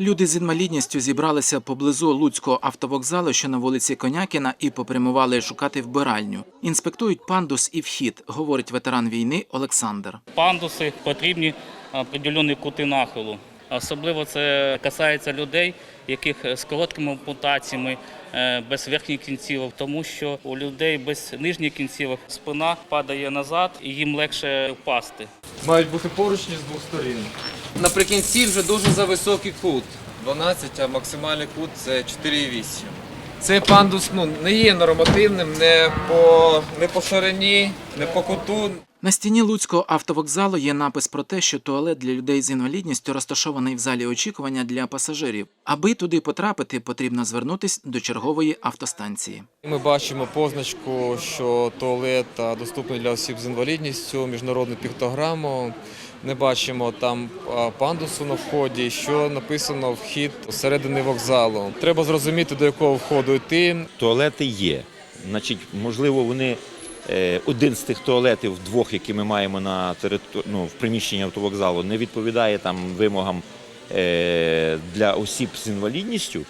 Люди з інвалідністю зібралися поблизу Луцького автовокзалу, що на вулиці Конякіна, і попрямували шукати вбиральню. Інспектують пандус і вхід, говорить ветеран війни Олександр. Пандуси потрібні определені кути нахилу. Особливо це касається людей, яких з короткими ампутаціями, е, без верхніх кінцівок, тому що у людей без нижніх кінцівок спина падає назад і їм легше впасти. Мають бути поручні з двох сторін. Наприкінці вже дуже за високий кут. 12, а максимальний кут це 4,8. Цей пандус ну, не є нормативним не по, не по ширині, не по куту. На стіні Луцького автовокзалу є напис про те, що туалет для людей з інвалідністю розташований в залі очікування для пасажирів. Аби туди потрапити, потрібно звернутись до чергової автостанції. Ми бачимо позначку, що туалет доступний для осіб з інвалідністю, міжнародну піктограму. Не бачимо там пандусу на вході, що написано вхід всередини вокзалу. Треба зрозуміти, до якого входу йти. туалети є. Значить, можливо, вони один з тих туалетів, двох, які ми маємо на території ну, в приміщенні автовокзалу, не відповідає там вимогам е, для осіб з інвалідністю.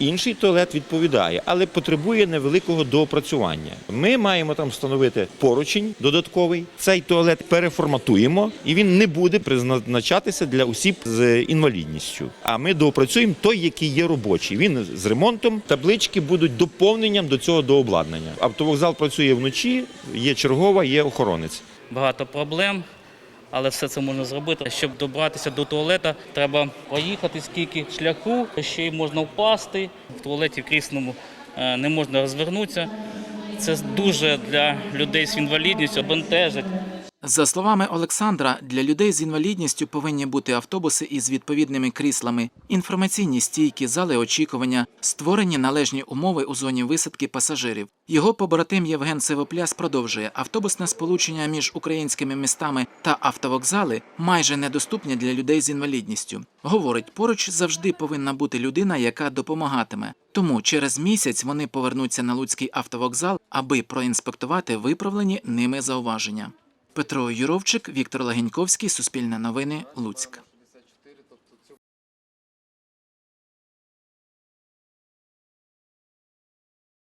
Інший туалет відповідає, але потребує невеликого доопрацювання. Ми маємо там встановити поручень додатковий. Цей туалет переформатуємо, і він не буде призначатися для осіб з інвалідністю. А ми доопрацюємо той, який є робочий. Він з ремонтом. Таблички будуть доповненням до цього дообладнання. Автовокзал працює вночі, є чергова, є охоронець. Багато проблем, але все це можна зробити. Щоб добратися до туалета, треба проїхати скільки шляху, ще й можна впасти. В туалеті в крісному е, не можна розвернутися. Це дуже для людей з інвалідністю бентежить. За словами Олександра, для людей з інвалідністю повинні бути автобуси із відповідними кріслами, інформаційні стійки, зали очікування, створені належні умови у зоні висадки пасажирів. Його побратим Євген Сивопляс продовжує автобусне сполучення між українськими містами та автовокзали майже недоступні для людей з інвалідністю. Говорить, поруч завжди повинна бути людина, яка допомагатиме. Тому через місяць вони повернуться на Луцький автовокзал, аби проінспектувати виправлені ними зауваження. Петро Юровчик, Віктор Лагеньковський, Суспільне новини, Луцьк.